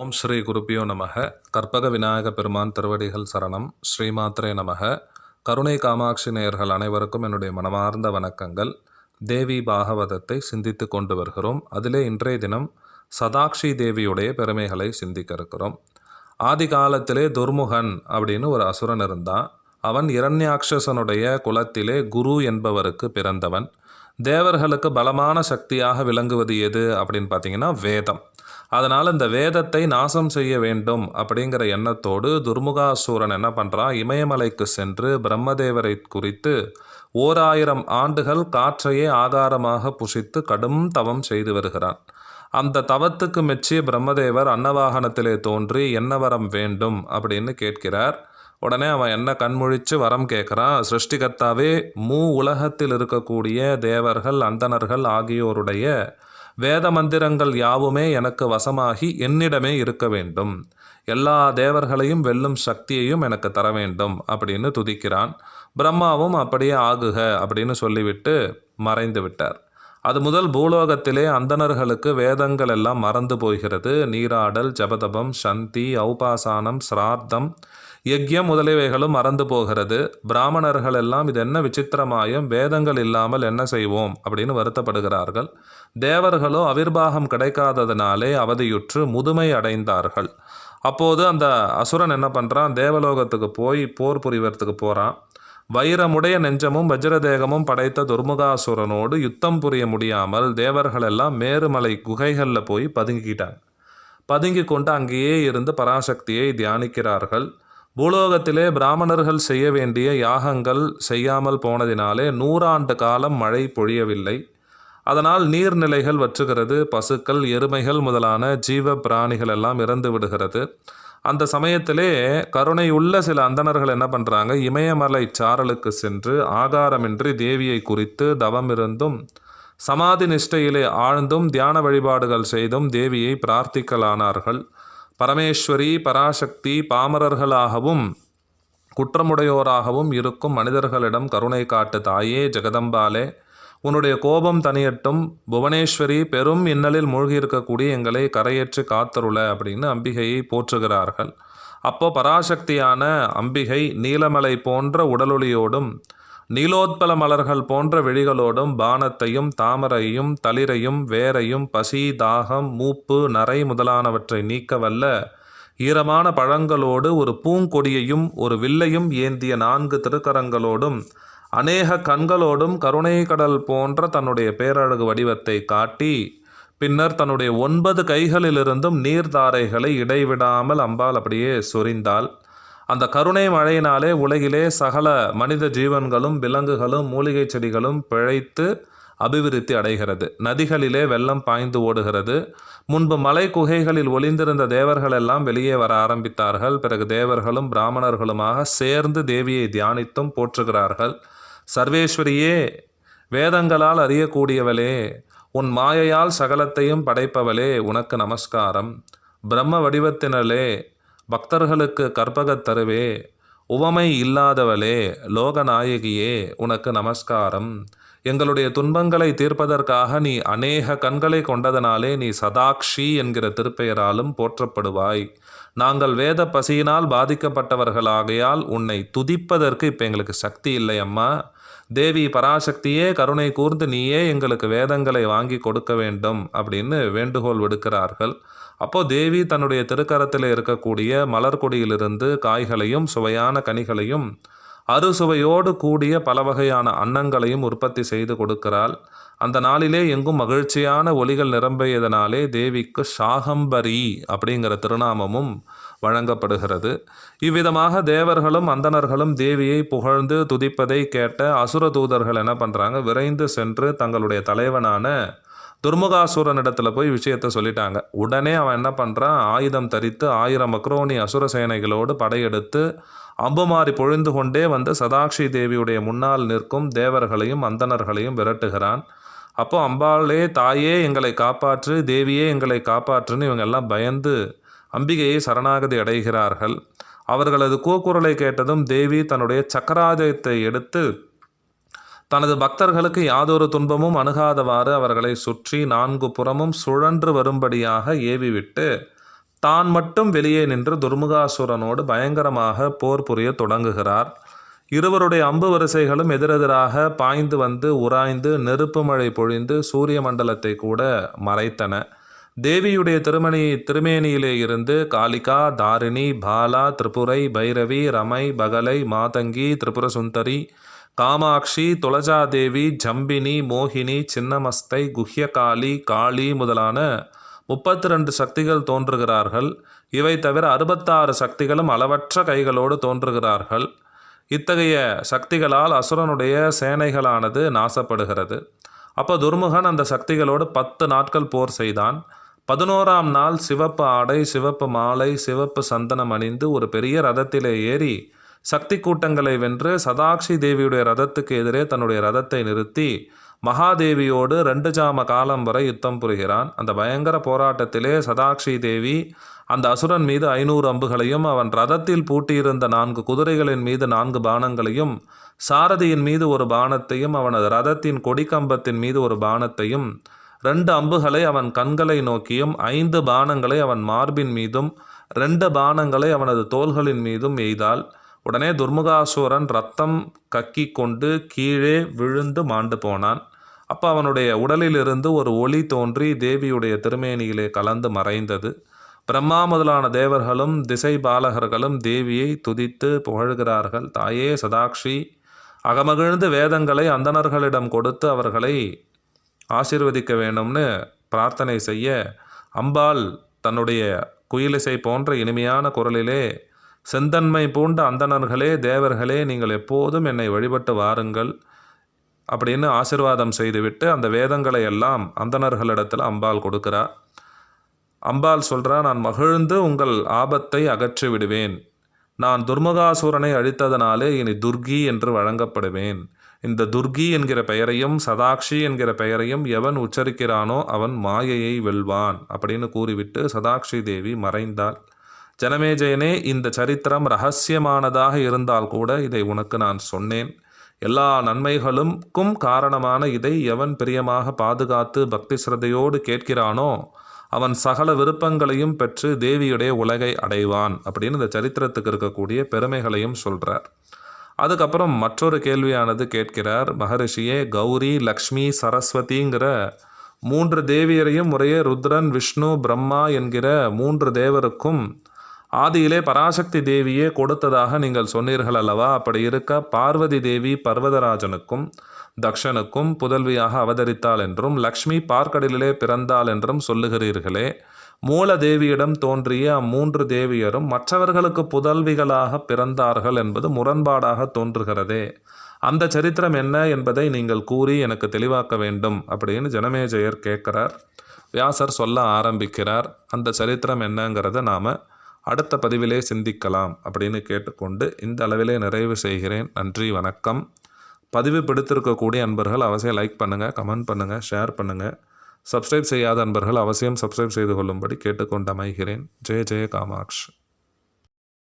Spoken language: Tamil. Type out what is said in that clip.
ஓம் ஸ்ரீ குருப்பியோ நமக. கற்பக விநாயக பெருமான் திருவடிகள் சரணம். ஸ்ரீமாத்ரே நமக. கருணை காமாட்சி நேயர்கள் அனைவருக்கும் என்னுடைய மனமார்ந்த வணக்கங்கள். தேவி பாகவதத்தை சிந்தித்து கொண்டு வருகிறோம். அதிலே இன்றைய தினம் சதாக்ஷி தேவியுடைய பெருமைகளை சிந்திக்க இருக்கிறோம். ஆதி காலத்திலே துர்முகன் அப்படின்னு ஒரு அசுரன் இருந்தான். அவன் இரண்யாக்ஷசனுடைய குலத்திலே குரு என்பவருக்கு பிறந்தவன். தேவர்களுக்கு பலமான சக்தியாக விளங்குவது எது அப்படின்னு பார்த்தீங்கன்னா வேதம். அதனால் இந்த வேதத்தை நாசம் செய்ய வேண்டும் அப்படிங்கிற எண்ணத்தோடு துர்முகாசூரன் என்ன பண்ணுறான் இமயமலைக்கு சென்று பிரம்மதேவரை குறித்து ஓர் ஆயிரம் ஆண்டுகள் காற்றையே ஆகாரமாக புசித்து கடும் தவம் செய்து வருகிறான். அந்த தவத்துக்கு மெச்சி பிரம்மதேவர் அன்னவாகனத்திலே தோன்றி என்ன வரம் வேண்டும்? அப்படின்னு கேட்கிறார். உடனே அவன் என்ன கண்முழிச்சு வரம் கேட்குறான்? சிருஷ்டிகர்த்தாவே மூ உலகத்தில் இருக்கக்கூடிய தேவர்கள் அந்தணர்கள் ஆகியோருடைய வேத மந்திரங்கள் யாவுமே எனக்கு வசமாகி என்னிடமே இருக்க வேண்டும். எல்லா தேவர்களையும் வெல்லும் சக்தியையும் எனக்கு தர வேண்டும் அப்படின்னு துதிக்கிறான். பிரம்மாவும் அப்படியே ஆகுக அப்படின்னு சொல்லிவிட்டு மறைந்து விட்டார். அது முதல் பூலோகத்திலே அந்தணர்களுக்கு வேதங்கள் எல்லாம் மறந்து போகிறது. நீராடல் ஜபதபம் சந்தி ஔபாசானம் சிரார்த்தம் யக்யம் முதலியவைகளும் மறந்து போகிறது. பிராமணர்கள் எல்லாம் இது என்ன விசித்திரமாயும் வேதங்கள் இல்லாமல் என்ன செய்வோம்? அப்படின்னு வருத்தப்படுகிறார்கள். தேவர்களோ அவிர்வாகம் கிடைக்காததினாலே அவதியுற்று முதுமை அடைந்தார்கள். அப்போது அந்த அசுரன் என்ன பண்ணுறான் தேவலோகத்துக்கு போய் போர் புரிவதற்கு போகிறான் வைரமுடைய நெஞ்சமும் வஜ்ரதேகமும் படைத்த துர்முகாசுரனோடு யுத்தம் புரிய முடியாமல் தேவர்கள் எல்லாம் மேருமலை குகைகளில் போய் பதுங்கிக்கிட்டாங்க. பதுங்கி கொண்டு அங்கேயே இருந்து பராசக்தியை தியானிக்கிறார்கள். பூலோகத்திலே பிராமணர்கள் செய்ய வேண்டிய யாகங்கள் செய்யாமல் போனதினாலே நூறாண்டு காலம் மழை பொழியவில்லை. அதனால் நீர்நிலைகள் வற்றுகிறது பசுக்கள் எருமைகள் முதலான ஜீவ பிராணிகள் எல்லாம் இறந்து விடுகிறது. அந்த சமயத்திலே கருணை உள்ள சில அந்தணர்கள் என்ன பண்ணுறாங்க இமயமலை சாரலுக்கு சென்று ஆகாரமின்றி தேவியை குறித்து தவம் இருந்தும் சமாதி நிஷ்டையிலே ஆழ்ந்தும் தியான வழிபாடுகள் செய்தும் தேவியை பிரார்த்திக்கலானார்கள். பரமேஸ்வரி பராசக்தி பாமரர்களாகவும் குற்றமுடையோராகவும் இருக்கும் மனிதர்களிடம் கருணை காட்டு தாயே ஜெகதம்பாலே. உன்னுடைய கோபம் தனியட்டும் புவனேஸ்வரி பெரும் இன்னலில் மூழ்கியிருக்கக்கூடிய எங்களை கரையேற்றி காத்தருள அப்படின்னு அம்பிகையை போற்றுகிறார்கள். அப்போ பராசக்தியான அம்பிகை நீலமலை போன்ற உடலொளியோடும் நீலோத்பல மலர்கள் போன்ற விழிகளோடும் பானத்தையும் தாமரையும் தளிரையும் வேரையும் பசி தாகம் மூப்பு நரை முதலானவற்றை நீக்க வல்ல ஈரமான பழங்களோடு ஒரு பூங்கொடியையும் ஒரு வில்லையும் ஏந்திய நான்கு திருக்கரங்களோடும் அநேக கண்களோடும் கருணை கடல் போன்ற தன்னுடைய பேரழகு வடிவத்தை காட்டி பின்னர் தன்னுடைய ஒன்பது கைகளிலிருந்தும் நீர்தாரைகளை இடைவிடாமல் அம்பாள் அப்படியே சொரிந்தாள் அந்த கருணை மழையினாலே உலகிலே சகல மனித ஜீவன்களும் விலங்குகளும் மூலிகை செடிகளும் பிழைத்து அபிவிருத்தி அடைகிறது. நதிகளிலே வெள்ளம் பாய்ந்து ஓடுகிறது. முன்பு மலை குகைகளில் ஒளிந்திருந்த தேவர்கள் எல்லாம் வெளியே வர ஆரம்பித்தார்கள். பிறகு தேவர்களும் பிராமணர்களுமாக சேர்ந்து தேவியை தியானித்தும் போற்றுகிறார்கள். சர்வேஸ்வரியே வேதங்களால் அறியக்கூடியவளே உன் மாயையால் சகலத்தையும் படைப்பவளே உனக்கு நமஸ்காரம். பிரம்ம வடிவத்தினலே பக்தர்களுக்கு கற்பகத் தருவே. உவமை இல்லாதவளே லோகநாயகியே உனக்கு நமஸ்காரம். எங்களுடைய துன்பங்களை தீர்ப்பதற்காக நீ அநேக கண்களை கொண்டதனாலே நீ சதாக்ஷி என்கிற திருப்பெயராலும் போற்றப்படுவாய். நாங்கள் வேத பசியினால் பாதிக்கப்பட்டவர்களாகையால் உன்னை துதிப்பதற்கு இப்போ எங்களுக்கு சக்தி இல்லை அம்மா. தேவி பராசக்தியே கருணை கூர்ந்து நீயே எங்களுக்கு வேதங்களை வாங்கி கொடுக்க வேண்டும் அப்படின்னு வேண்டுகோள் விடுக்கிறார்கள். அப்போது தேவி தன்னுடைய திருக்கரத்தில் இருக்கக்கூடிய மலர்கொடியிலிருந்து காய்களையும் சுவையான கனிகளையும் அறுசுவையோடு கூடிய பல வகையான அன்னங்களையும் உற்பத்தி செய்து கொடுக்கிறாள். அந்த நாளிலே எங்கும் மகிழ்ச்சியான ஒலிகள் நிரம்பியதனாலே தேவிக்கு சாகம்பரி அப்படிங்கிற திருநாமமும் வழங்கப்படுகிறது. இவ்விதமாக தேவர்களும் அந்தணர்களும் தேவியை புகழ்ந்து துதிப்பதை கேட்ட அசுர தூதர்கள் என்ன பண்ணுறாங்க விரைந்து சென்று தங்களுடைய தலைவனான துர்முகாசுரனிடத்தில் போய் விஷயத்த சொல்லிட்டாங்க. உடனே அவன் என்ன பண்ணுறான் ஆயுதம் தரித்து ஆயிரம் அக்ரோனி அசுர சேனைகளோடு படையெடுத்து அம்புமாறி பொழிந்து கொண்டே வந்து சதாக்ஷி தேவியுடைய முன்னால் நிற்கும் தேவர்களையும் அந்தணர்களையும் விரட்டுகிறான். அப்போ அம்பாளே தாயே எங்களை காப்பாற்று தேவியே எங்களை காப்பாற்றுன்னு இவங்க எல்லாம் பயந்து அம்பிகையை சரணாகதி அடைகிறார்கள். அவர்களது கூக்குரலை கேட்டதும் தேவி தன்னுடைய சக்கராஜயத்தை எடுத்து தனது பக்தர்களுக்கு யாதொரு துன்பமும் அணுகாதவாறு அவர்களை சுற்றி நான்கு புறமும் சுழன்று வரும்படியாக ஏவிவிட்டு தான் மட்டும் வெளியே நின்று துர்முகாசுரனோடு பயங்கரமாக போர் புரிய தொடங்குகிறார். இருவருடைய அம்பு வரிசைகளும் எதிரெதிராக பாய்ந்து வந்து உராய்ந்து நெருப்பு மழை பொழிந்து சூரிய மண்டலத்தை கூட மறைத்தன. தேவியுடைய திருமணி திருமேனியிலே இருந்து காளிகா தாரிணி பாலா திரிபுரை பைரவி ரமை பகலை மாதங்கி திரிபுர சுந்தரி காமாட்சி துளஜாதேவி ஜம்பினி மோகினி சின்னமஸ்தை குஹ்யகாளி காளி முதலான முப்பத்தி ரெண்டு சக்திகள் தோன்றுகிறார்கள். இவை தவிர அறுபத்தாறு சக்திகளும் அளவற்ற கைகளோடு தோன்றுகிறார்கள். இத்தகைய சக்திகளால் அசுரனுடைய சேனைகளானது நாசப்படுகிறது. அப்போ துர்முகன் அந்த சக்திகளோடு பத்து நாட்கள் போர் செய்தான். பதினோராம் நாள் சிவப்பு ஆடை சிவப்பு மாலை சிவப்பு சந்தனம் அணிந்து ஒரு பெரிய ரதத்திலே ஏறி சக்தி கூட்டங்களை வென்று சதாக்ஷி தேவியுடைய ரதத்துக்கு எதிரே தன்னுடைய ரதத்தை நிறுத்தி மகாதேவியோடு ரெண்டு ஜாம காலம் வரை யுத்தம் புரிகிறான். அந்த பயங்கர போராட்டத்திலே சதாக்ஷி தேவி அந்த அசுரன் மீது ஐநூறு அம்புகளையும் அவன் ரதத்தில் பூட்டியிருந்த நான்கு குதிரைகளின் மீது நான்கு பானங்களையும் சாரதியின் மீது ஒரு பானத்தையும் அவனது ரதத்தின் கொடிக்கம்பத்தின் மீது ஒரு பானத்தையும் ரெண்டு அம்புகளை அவன் கண்களை நோக்கியும் ஐந்து பானங்களை அவன் மார்பின் மீதும் ரெண்டு பானங்களை அவனது தோள்களின் மீதும் எய்தாள். உடனே துர்முகாசுரன் ரத்தம் கக்கி கொண்டு கீழே விழுந்து மாண்டு போனான். அப்போ அவனுடைய உடலிலிருந்து ஒரு ஒளி தோன்றி தேவியுடைய திருமேனியிலே கலந்து மறைந்தது. பிரம்மா முதலான தேவர்களும் திசை பாலகர்களும் தேவியை துதித்து புகழ்கிறார்கள். தாயே சதாக்ஷி அகமகிழ்ந்து வேதங்களை அந்தணர்களிடம் கொடுத்து அவர்களை ஆசிர்வதிக்க வேண்டும்னு பிரார்த்தனை செய்ய அம்பாள் தன்னுடைய குயிலிசை போன்ற இனிமையான குரலிலே செந்தன்மை பூண்ட அந்தணர்களே தேவர்களே நீங்கள் எப்போதும் என்னை வழிபட்டு வாருங்கள் அப்படின்னு ஆசிர்வாதம் செய்துவிட்டு அந்த வேதங்களை எல்லாம் அந்தணர்களிடத்தில் அம்பாள் கொடுக்கிறார் அம்பாள் சொல்கிறா நான் மகிழ்ந்து உங்கள் ஆபத்தை அகற்றி விடுவேன் நான் துர்முகாசூரனை அழித்ததனாலே இனி துர்கி என்று வழங்கப்படுவேன். இந்த துர்கி என்கிற பெயரையும் சதாக்ஷி என்கிற பெயரையும் எவன் உச்சரிக்கிறானோ அவன் மாயையை வெல்வான். அப்படின்னு கூறிவிட்டு சதாக்ஷி தேவி மறைந்தாள். ஜனமேஜயனே இந்த சரித்திரம் ரகசியமானதாக இருந்தால் கூட இதை உனக்கு நான் சொன்னேன். எல்லா நன்மைகளுக்கும் காரணமான இதை எவன் பிரியமாக பாதுகாத்து பக்தி சிரதையோடு கேட்கிறானோ அவன் சகல விருப்பங்களையும் பெற்று தேவியுடைய உலகை அடைவான் அப்படின்னு இந்த சரித்திரத்துக்கு இருக்கக்கூடிய பெருமைகளையும் சொல்கிறார் அதுக்கப்புறம் மற்றொரு கேள்வியானது கேட்கிறார் மகரிஷியே கௌரி லக்ஷ்மி சரஸ்வதிங்கிற மூன்று தேவியரையும் முறையே ருத்ரன் விஷ்ணு பிரம்மா என்கிற மூன்று தேவருக்கும் ஆதியிலே பராசக்தி தேவியே கொடுத்ததாக நீங்கள் சொன்னீர்கள் அல்லவா? அப்படி இருக்க பார்வதி தேவி பர்வதராஜனுக்கும் தக்ஷனுக்கும் புதல்வியாக அவதரித்தாள் என்றும் லக்ஷ்மி பார்க்கடலிலே பிறந்தாள் என்றும் சொல்லுகிறீர்களே. மூல தேவியிடம் தோன்றிய அம்மூன்று தேவியரும் மற்றவர்களுக்கு புதல்விகளாக பிறந்தார்கள் என்பது முரண்பாடாக தோன்றுகிறதே. அந்த சரித்திரம் என்ன என்பதை நீங்கள் கூறி எனக்கு தெளிவாக்க வேண்டும் அப்படின்னு ஜனமேஜயர் கேட்கிறார். வியாசர் சொல்ல ஆரம்பிக்கிறார். அந்த சரித்திரம் என்னங்கிறத நாம் அடுத்த பதிவிலே சிந்திக்கலாம் அப்படின்னு கேட்டுக்கொண்டு இந்த அளவிலே நிறைவு செய்கிறேன். நன்றி வணக்கம். பதிவு பிடித்திருக்கக்கூடிய அன்பர்கள் அவசியம் லைக் பண்ணுங்கள் கமெண்ட் பண்ணுங்கள் ஷேர் பண்ணுங்கள் சப்ஸ்கிரைப் செய்யாத அன்பர்கள் அவசியம் சப்ஸ்கிரைப் செய்து கொள்ளும்படி கேட்டுக்கொண்டு அமைகிறேன். ஜெய ஜெய காமாட்சி.